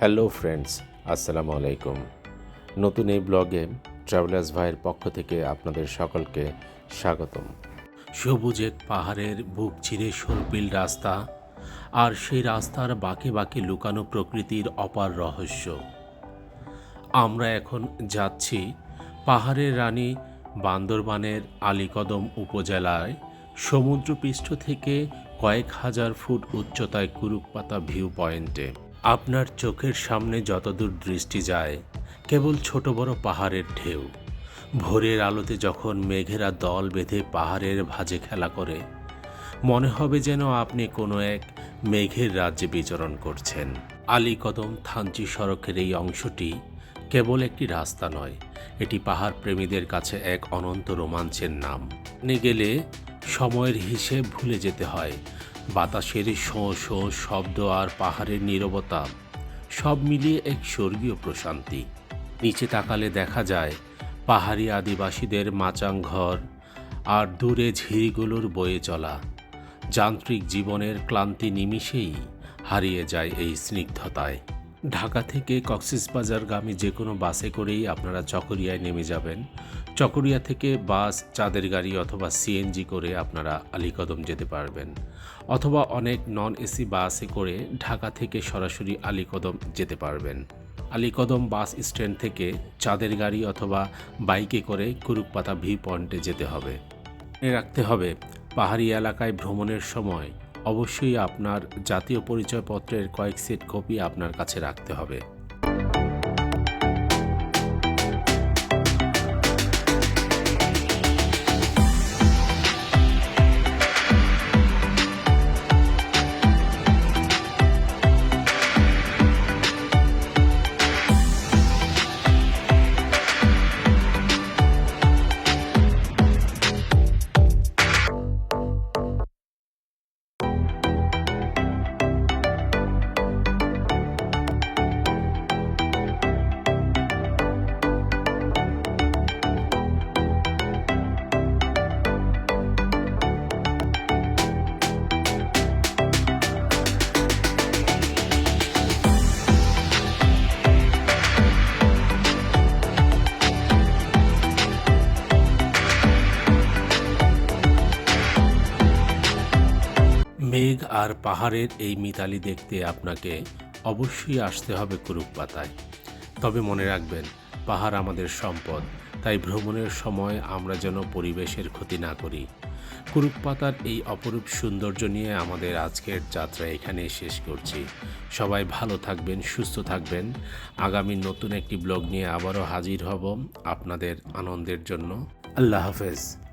Hello friends, আসসালামু আলাইকুম। নতুন এই ব্লগে ট্রাভেলার্স ভাইয়ের পক্ষ থেকে আপনাদের সকলকে স্বাগতম। সবুজ এক পাহাড়ের বুক চিরে সরপিল রাস্তা আর সেই রাস্তার বাঁকে বাঁকে লুকানো প্রকৃতির অপার রহস্য। আমরা এখন যাচ্ছি পাহাড়ের রানী বান্দরবানের আলীকদম উপজেলায় সমুদ্রপৃষ্ঠ থেকে কয়েক হাজার ফুট উচ্চতায় কুরুকপাতা ভিউ পয়েন্টে আপনার চোখের সামনে যতদূর দৃষ্টি যায়, কেবল ছোট বড় পাহাড়ের ঢেউ। ভোরের আলোতে যখন মেঘেরা দল বেঁধে পাহাড়ের ভাঁজে খেলা করে, মনে হবে যেন আপনি কোনো এক মেঘের রাজ্যে বিচরণ করছেন। আলীকদম থানচি সড়কের এই অংশটি কেবল একটি রাস্তা নয়, এটি পাহাড় প্রেমীদের কাছে এক অনন্ত রোমাঞ্চের নাম। গেলে সময়ের হিসেব ভুলে যেতে হয় বাতাসের শো শোঁ শব্দ আর পাহাড়ের নীরবতা, সব মিলিয়ে এক স্বর্গীয় প্রশান্তি। নিচে তাকালে দেখা যায়, পাহাড়ি আদিবাসীদের মাচাং ঘর আর দূরে ঝিরিগুলোর বয়ে চলা। যান্ত্রিক জীবনের ক্লান্তি নিমিষেই হারিয়ে যায় এই স্নিগ্ধতায়। ঢাকা থেকে কক্সবাজারগামী যে কোনো বাসে করেই আপনারা চকরিয়ায় নেমে যাবেন। চকরিয়া থেকে বাস, চাঁদের গাড়ি অথবা সিএনজি করে আপনারা আলীকদম যেতে পারবেন। অথবা অনেক নন এসি বাসে করে ঢাকা থেকে সরাসরি আলীকদম যেতে পারবেন। আলীকদম বাস স্ট্যান্ড থেকে চাঁদের গাড়ি অথবা বাইকে করে কুরুকপাতা ভি পয়েন্টে যেতে হবে। রাখতে হবে, পাহাড়ি এলাকায় ভ্রমণের সময় অবশ্যই আপনার জাতীয় পরিচয়পত্রের কয়েক সেট কপি আপনার কাছে রাখতে হবে। মেঘ আর পাহাড়ের এই মিতালি দেখতে আপনাকে অবশ্যই আসতে হবে কুরুকপাতায়। তবে মনে রাখবেন, পাহাড় আমাদের সম্পদ, তাই ভ্রমণের সময় আমরা যেন পরিবেশের ক্ষতি না করি। কুরুকপাতার এই অপরূপ সৌন্দর্য নিয়ে আমাদের আজকের যাত্রা এখানে শেষ করছি। সবাই ভালো থাকবেন, সুস্থ থাকবেন। আগামী নতুন একটি ব্লগ নিয়ে আবারও হাজির হব আপনাদের আনন্দের জন্য। আল্লাহ হাফেজ।